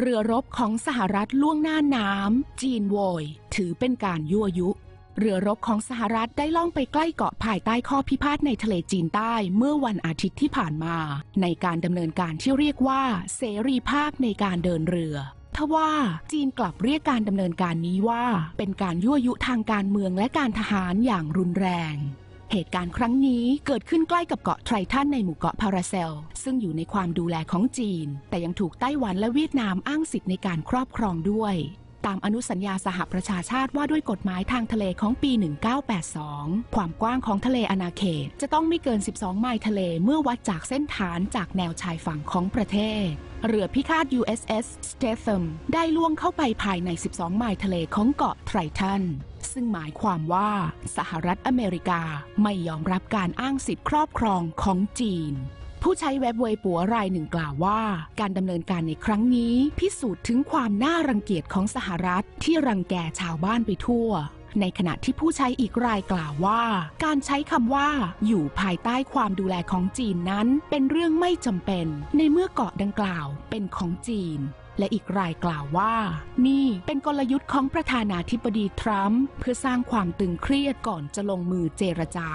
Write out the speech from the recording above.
เรือรบของสหรัฐล่วงหน้าน้ำจีนโวย ถือเป็นการยั่วยุ เรือรบของสหรัฐได้ล่องไปใกล้เกาะภายใต้ข้อพิพาทในทะเลจีนใต้เมื่อวันอาทิตย์ที่ผ่านมา ในการดำเนินการที่เรียกว่า เสรีภาพในการเดินเรือทว่าจีนกลับเรียกการดำเนินการนี้ว่า เป็นการยั่วยุทางการเมืองและการทหารอย่างรุนแรง เหตุการณ์ครั้งนี้เกิดขึ้นใกล้กับเกาะไทรทันในหมู่เกาะพาราเซล ซึ่งอยู่ในความดูแลของจีน แต่ยังถูกไต้หวันและเวียดนามอ้างสิทธิ์ในการครอบครองด้วย ตามอนุสัญญาสหประชาชาติว่าด้วยกฎหมายทางทะเลของปี 1982 ความกว้างของทะเลอาณาเขต จะต้องไม่เกิน 12 ไมล์ทะเลเมื่อวัดจากเส้นฐานจากแนวชายฝั่งของประเทศ เรือพิฆาต USS Statham ได้ล่วงเข้าไปภายใน 12 ไมล์ทะเลของเกาะไทรทัน ซึ่งหมายความว่าสหรัฐอเมริกาไม่ยอมรับการอ้างสิทธิครอบครองของจีนผู้ใช้เว็บเวยปัวรายหนึ่งกล่าวว่า การดำเนินการในครั้งนี้ พิสูจน์ถึงความน่ารังเกียจของสหรัฐที่รังแกชาวบ้านไปทั่ว ในขณะที่ผู้ใช้อีกรายกล่าวว่า การใช้คำว่าอยู่ภายใต้ความดูแลของจีนนั้น เป็นเรื่องไม่จำเป็น ในเมื่อเกาะดังกล่าวเป็นของจีน และอีกรายกล่าวว่า นี่เป็นกลยุทธ์ของประธานาธิบดีทรัมป์เพื่อสร้างความตึงเครียดก่อนจะลงมือเจรจา